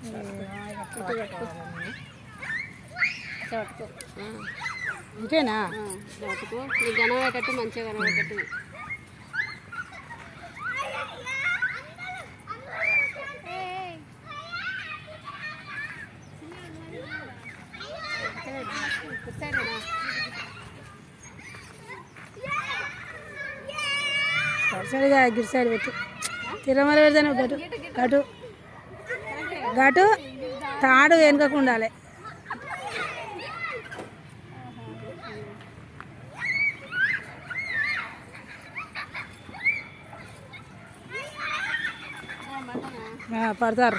అంతేనా ఇంతేనా? నీకు కనబడేటట్టు మంచిగా కనబడేటట్టు సరిగా గిరి సైడ్ పెట్టు. తిరుమల పెడతాను గటు గటు. గటు తాడు వెనుకకు ఉండాలి. పడతారు.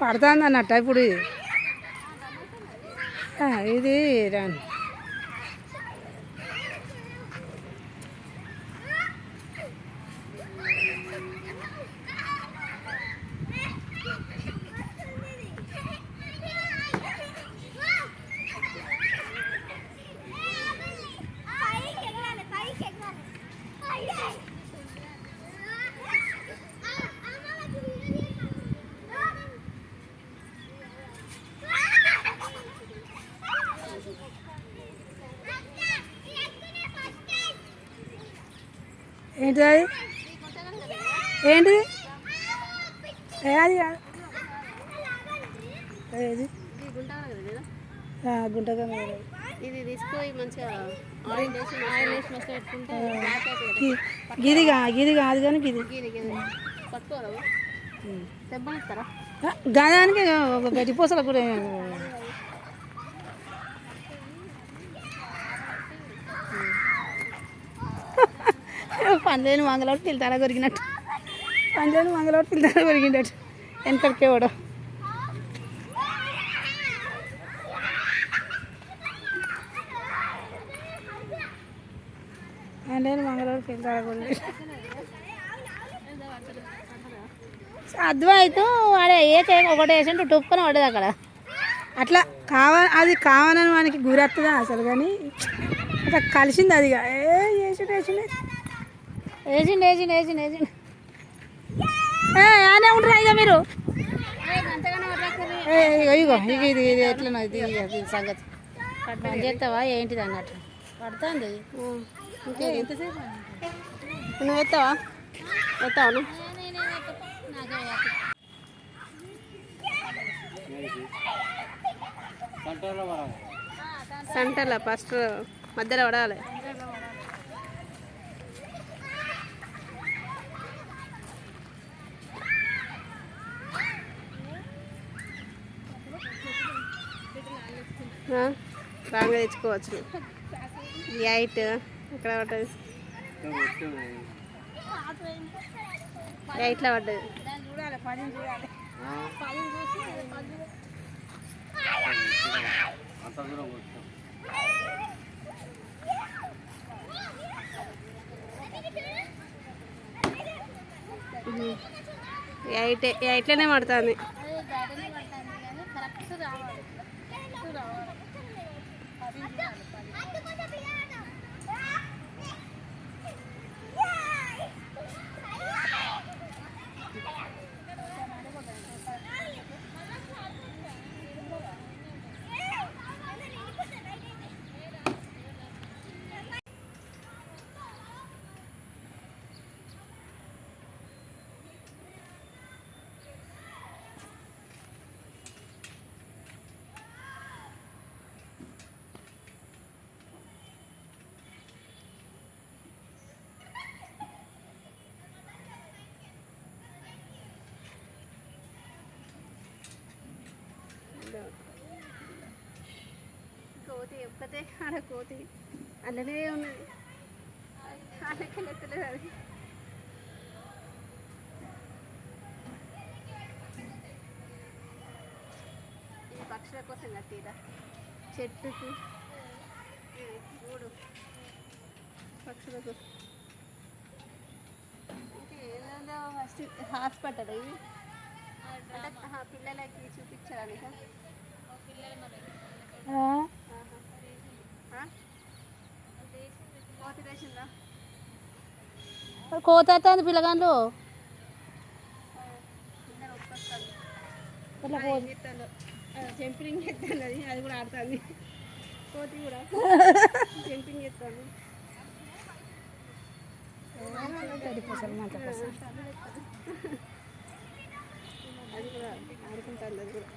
పడుతుంది అన్నట్ట ఇప్పుడు ఇది. ఆ, ఏంటిది అది? ఏంటిది ఏ, అది? కాదు. ఏది? ఆ, గుంటగా. ఇది తీసుకొని మంచిగా ఆయిల్ వేసి ఆయిల్ వేసి మస్తు పెట్టుకుంటే బ్లాక్ అవుతుంది గి- గిది. గిది కాదు కానీ గిది పట్టుకోరా ఆ, గదానికి ఒక గడ్డి పూసలు కూడా ఏమి- పండ్లేని మంగళవాడు పిల్లతారా కొరికినట్టు పండ్లేని మంగళవాడు పిల్లతారా కొరికినట్టు వెనకడికే వాడు పండ్లేని మంగళవాడు పిల్లతారా కొరికి అద్వైతు వాడే ఏ కేక్ ఒకటి వేసిండు టుప్పుకొని పడ్డది అక్కడ. అట్లా కావ అది కావాలని మనకి గురత్తదా అసలు కానీ? అట్లా కలిసింది అది ఇక. ఏ చేసి వేసిండే వేసిండు వేసిండు వేసిండు వేసిండు ఏ అనే ఉంటారా ఇక మీరు. ఇగో ఇక ఇది ఇది ఎట్లనో ఇది సంగతి. పని చేస్తావా? ఏంటిది అన్నట్టు? పడుతుంది. ఇంకేది? ఎంతసేపు నువ్వు ఎత్తావా? ఎత్తావా సెంటర్లో ఫస్ట్ మధ్యలో పడాలి. బాగా తెచ్చుకోవచ్చు. ఎయిట్ ఇక్కడ పడ్డది? ఎయిట్లో పడ్డది. ఎయిట్ ఎయిట్లోనే పడుతుంది. కోతి ఒక్కతే ఆడ కోతి. అలానే ఉన్నది ఆడకి ఎత్తలేదు అది. ఈ పక్షుల కోసం కట్టిరా. చెట్టుకు. మూడు పక్షులకు ఏదో ఫస్ట్ హాస్పిటల్ ఇది. అంటే పిల్లలకి? కోతి వేసిందా మరి కోత అవుతుంది కోత జంపింగ్ ఎత్తాను అది అది కూడా ఆడుతుంది. కోతి కూడా. జంపింగ్ ఎత్తాను అది కూడా ఆడుకుంటుంది అది కూడా.